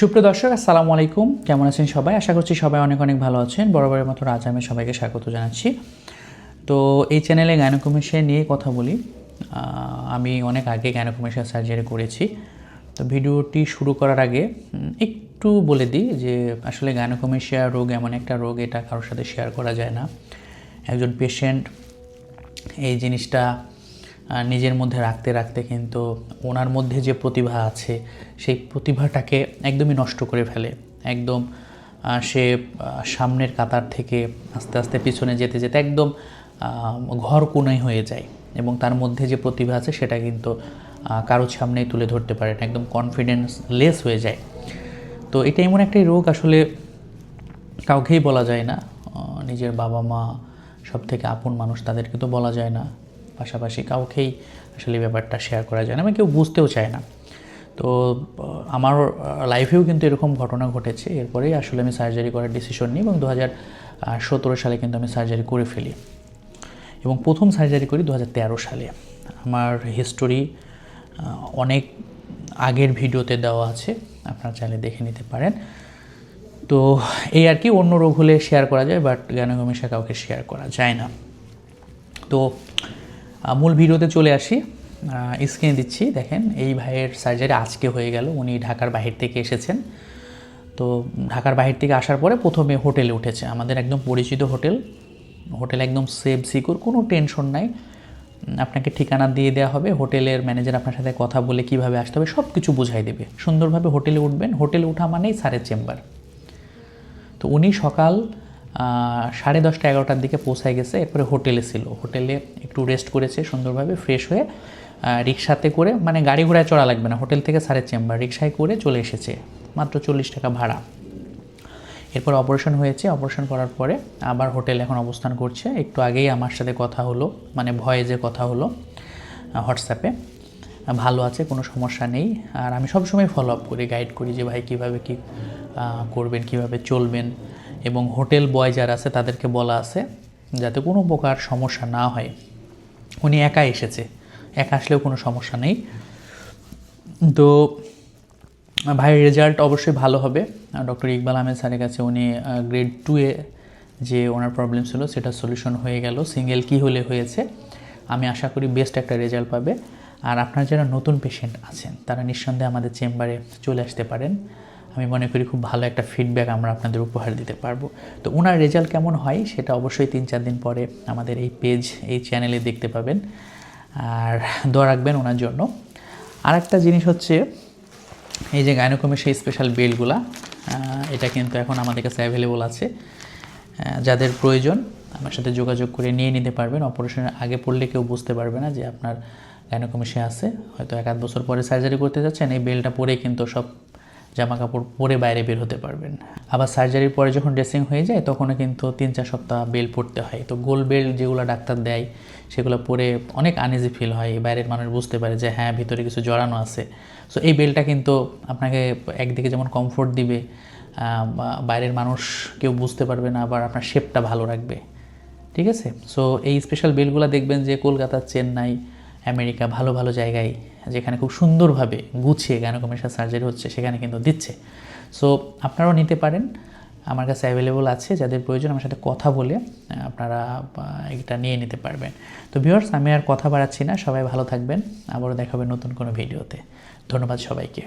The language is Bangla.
সুপ্রিয় দর্শক, আসসালামু আলাইকুম। কেমন আছেন সবাই? আশা করছি সবাই অনেক অনেক ভালো আছেন। বরাবরের মতো আজ আমি সবাইকে স্বাগত জানাচ্ছি। তো এই চ্যানেলে গাইনোকমেশিয়া নিয়ে কথা বলি। আমি অনেক আগে গাইনোকমেশিয়া সার্জারি করেছি। তো ভিডিওটি শুরু করার আগে একটু বলে দিই যে আসলে গাইনোকমেশিয়া রোগ এমন একটা রোগ, এটা কারোর সাথে শেয়ার করা যায় না। একজন পেশেন্ট এই জিনিসটা নিজের মধ্যে রাখতে রাখতে কিন্তু ওনার মধ্যে যে প্রতিভা আছে, সেই প্রতিভাটাকে একদমই নষ্ট করে ফেলে। একদম সে সামনের কাতার থেকে আস্তে আস্তে পিছনে যেতে যেতে একদম ঘর কোনায় হয়ে যায় এবং তার মধ্যে যে প্রতিভা আছে সেটা কিন্তু কারোর সামনেই তুলে ধরতে পারে না, একদম কনফিডেন্স লেস হয়ে যায়। তো এটা এমন একটি রোগ আসলে কাউকেই বলা যায় না। নিজের বাবা মা সব থেকে আপন মানুষ তাদেরকে তো বলা যায় না। পাশাপাশি কাউকেই আসলে ব্যাপারটা শেয়ার করা যায় না আমি কেউ বুঝতেও চায় না। তো আমার লাইফেও কিন্তু এরকম ঘটনা ঘটেছে। এরপরেই আসলে আমি সার্জারি করার ডিসিশন নিই এবং দু হাজার সতেরো সালে কিন্তু আমি সার্জারি করে ফেলি। এবং প্রথম সার্জারি করি দু হাজার তেরো সালে। আমার হিস্টোরি অনেক আগের ভিডিওতে দেওয়া আছে। আপনারা চাইলে দেখে নিতে পারেন। তো, এই আর কি অন্য রোগ হলে শেয়ার করা যায় বাট জ্ঞানগমেশা কাউকে শেয়ার করা যায় না। তো মূল ভিডিওতে চলে আসি। স্ক্রিনে দিচ্ছি, দেখেন, এই ভাইয়ের সার্জারি আজকে হয়ে গেল, উনি ঢাকার বাহির থেকে এসেছেন। তো ঢাকার বাহির থেকে আসার পরে প্রথমে হোটেলে উঠেছে, আমাদের একদম পরিচিত হোটেল। হোটেল একদম সেফ সিকিউর কোনো টেনশন নাই। আপনাকে ঠিকানা দিয়ে দেওয়া হবে, হোটেলের ম্যানেজার আপনার সাথে কথা বলে কীভাবে আসতে হবে সব কিছু বুঝাই দেবে। সুন্দরভাবে হোটেলে উঠবেন, হোটেলে ওঠা মানেই স্যারের চেম্বার তো উনি সকাল সাড়ে দশটা এগারোটার দিকে পৌঁছায় গেছে, এরপরে হোটেলে ছিল। হোটেলে একটু রেস্ট করেছে, সুন্দরভাবে ফ্রেশ হয়ে রিক্সাতে করে মানে গাড়ি ঘোড়ায় চড়া লাগবে না, হোটেল থেকে স্যারের চেম্বার রিক্সায় করে চলে এসেছে, মাত্র চল্লিশ টাকা ভাড়া। এরপর অপারেশন হয়েছে অপারেশন করার পরে আবার হোটেল এখন অবস্থান করছে, একটু আগেই আমার সাথে কথা হলো মানে ভয়ে যে কথা হলো হোয়াটসঅ্যাপে ভালো আছে, কোনো সমস্যা নেই, আর আমি সবসময় ফলো আপ করি গাইড করি যে ভাই কীভাবে কী করবেন, কীভাবে চলবেন। এবং হোটেল বয় যারা আছে, তাদেরকে বলা আছে যাতে কোনো প্রকার সমস্যা না হয়। উনি একা এসেছে, একা আসলেও কোনো সমস্যা নেই। তো ভাইয়ের রেজাল্ট অবশ্যই ভালো হবে। ডক্টর ইকবাল আহমেদ স্যারের কাছে উনি গ্রেড টুয়ে যে ওনার প্রবলেম ছিল, সেটা সলিউশন হয়ে গেল। সিঙ্গেল কি হলে হয়েছে? আমি আশা করি বেস্ট একটা রেজাল্ট পাবে। আর আপনার যারা নতুন পেশেন্ট আছেন, তারা নিঃসন্দেহে আমাদের চেম্বারে চলে আসতে পারেন। আমি মনে করি খুব ভালো একটা ফিডব্যাক আমরা আপনাদের উপহার দিতে পারব। তো ওনার রেজাল্ট কেমন হয় সেটা অবশ্যই তিন চার দিন পরে আমাদের এই পেজ এই চ্যানেলে দেখতে পাবেন। আর দোয়া রাখবেন ওনার জন্য। আর একটা জিনিস হচ্ছে, এই যে গাইনোকমের সেই স্পেশাল বেলগুলা এটা কিন্তু এখন আমাদের কাছে অ্যাভেলেবল আছে। যাদের প্রয়োজন, আমার সাথে যোগাযোগ করে নিয়ে নিতে পারবেন। অপারেশনের আগে পড়লে কেউ বুঝতে পারবে না যে আপনার গাইনোকমেশিয়া আছে। হয়তো এক আধ বছর পরে সার্জারি করতে যাচ্ছেন, এই বেলটা পরে কিন্তু সব জামা কাপড় পরে বাইরে বের হতে পারবেন। আবার সার্জারির পরে যখন ড্রেসিং হয়ে যায়, তখনও কিন্তু তিন চার সপ্তাহ বেল পড়তে হয়। তো গোল বেল যেগুলো ডাক্তার দেয়, সেগুলো পরে অনেক আনইজি ফিল হয়। বাইরের মানুষ বুঝতে পারে যে হ্যাঁ ভিতরে কিছু জড়ানো আছে। সো এই বেলটা কিন্তু আপনাকে একদিকে যেমন কমফোর্ট দিবে বাইরের মানুষ কেউ বুঝতে পারবে না, আবার আপনার শেপটা ভালো রাখবে। ঠিক আছে? সো এই স্পেশাল বেলগুলো দেখবেন যে কলকাতা, চেন্নাই আমেরিকা ভালো ভালো জায়গায় যেখানে খুব সুন্দরভাবে গুছিয়ে গ্যানোকমেশা সার্জারি হচ্ছে, সেখানে কিন্তু দিচ্ছে। সো আপনারাও নিতে পারেন। আমার কাছে অ্যাভেলেবল আছে, যাদের প্রয়োজন আমার সাথে কথা বলে আপনারা এটা নিয়ে নিতে পারবেন। তো ভিউয়ার্স আমি আর কথা বাড়াচ্ছি না। সবাই ভালো থাকবেন। আবারও দেখাবেন নতুন কোনো ভিডিওতে ধন্যবাদ সবাইকে।